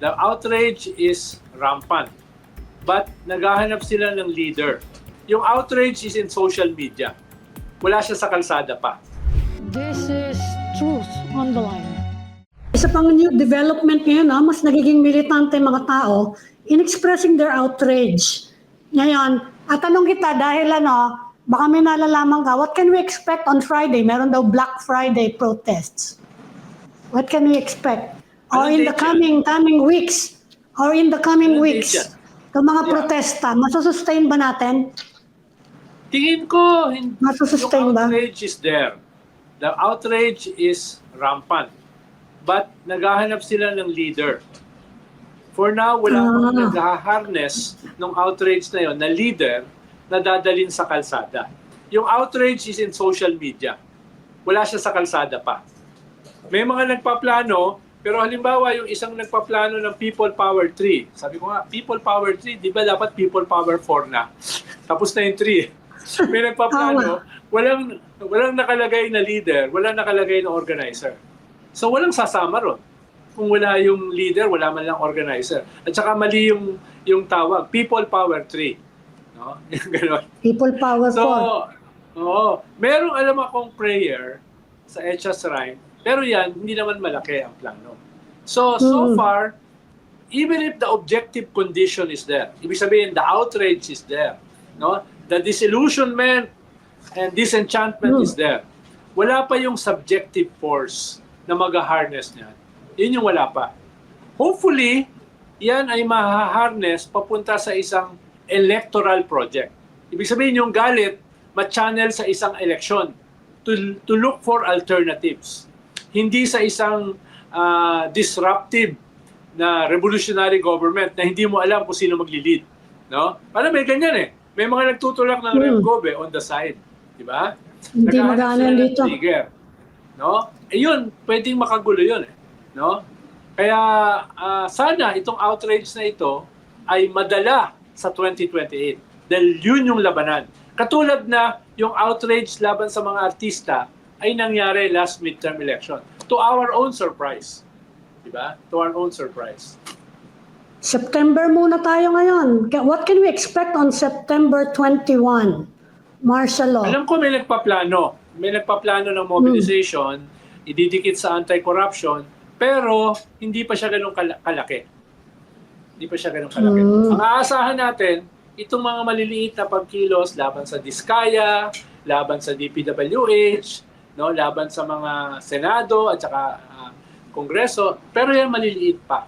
The outrage is rampant. But naghahanap sila ng leader. Yung outrage is in social media. Wala siya sa kalsada pa. This is truth on the line. Isa pang new development ngayon, ah, mas nagiging militante mga tao in expressing their outrage. Ngayon, at tanong kita dahil ano, baka may nalalaman ka, what can we expect on Friday? Meron daw Black Friday protests. What can we expect? Or in the coming coming weeks? Or in the coming weeks? Itong mga Yeah. protesta, masusustain ba natin? Tingin ko, hin- Masusustain ba? outrage is there. The outrage is rampant. But naghahanap sila ng leader. For now, wala pang Ah. nag-harness ng outrage na yon na leader na dadalin sa kalsada. Yung outrage is in social media. Wala siya sa kalsada pa. May mga nagpaplano, pero halimbawa yung isang nagpaplano ng People Power 3. Sabi ko nga, People Power 3, di ba dapat People Power 4 na? Tapos na yung 3. May nagpaplano, walang, walang nakalagay na leader, walang nakalagay na organizer. So walang sasama ron. Kung wala yung leader, wala man lang organizer. At saka mali yung, yung tawag, People Power 3. No? People power So, for. oo. Merong alam akong prayer sa Etcha Shrine, pero yan, hindi naman malaki ang plano. So, so Hmm. far, even if the objective condition is there, ibig sabihin, the outrage is there, no? the disillusionment and disenchantment Hmm. is there. Wala pa yung subjective force na mag-harness niyan. Yun yung wala pa. Hopefully, yan ay maha-harness papunta sa isang electoral project. Ibig sabihin yung galit, ma-channel sa isang election to, to look for alternatives. Hindi sa isang ah, disruptive na revolutionary government na hindi mo alam kung sino magli-lead. No? Parang may ganyan eh. May mga nagtutulak ng Hmm. RevGov eh, on the side. Di ba? Hindi ng dito. Trigger. No? Eh yun, pwedeng makagulo yun eh. No? Kaya ah, sana itong outrage na ito ay madala sa 2028. Dahil yun yung labanan. Katulad na yung outrage laban sa mga artista ay nangyari last midterm election. To our own surprise. Diba? To our own surprise. September muna tayo ngayon. What can we expect on September 21? Martial law. Alam ko may nagpaplano. May nagpaplano ng mobilization, ididikit sa anti-corruption, pero hindi pa siya ganun kala- kalaki. Hindi pa siya ganun kalaki. Mm. Ang aasahan natin, itong mga maliliit na pagkilos laban sa Diskaya, laban sa DPWH, no, laban sa mga Senado at saka ah, Kongreso, pero yan maliliit pa.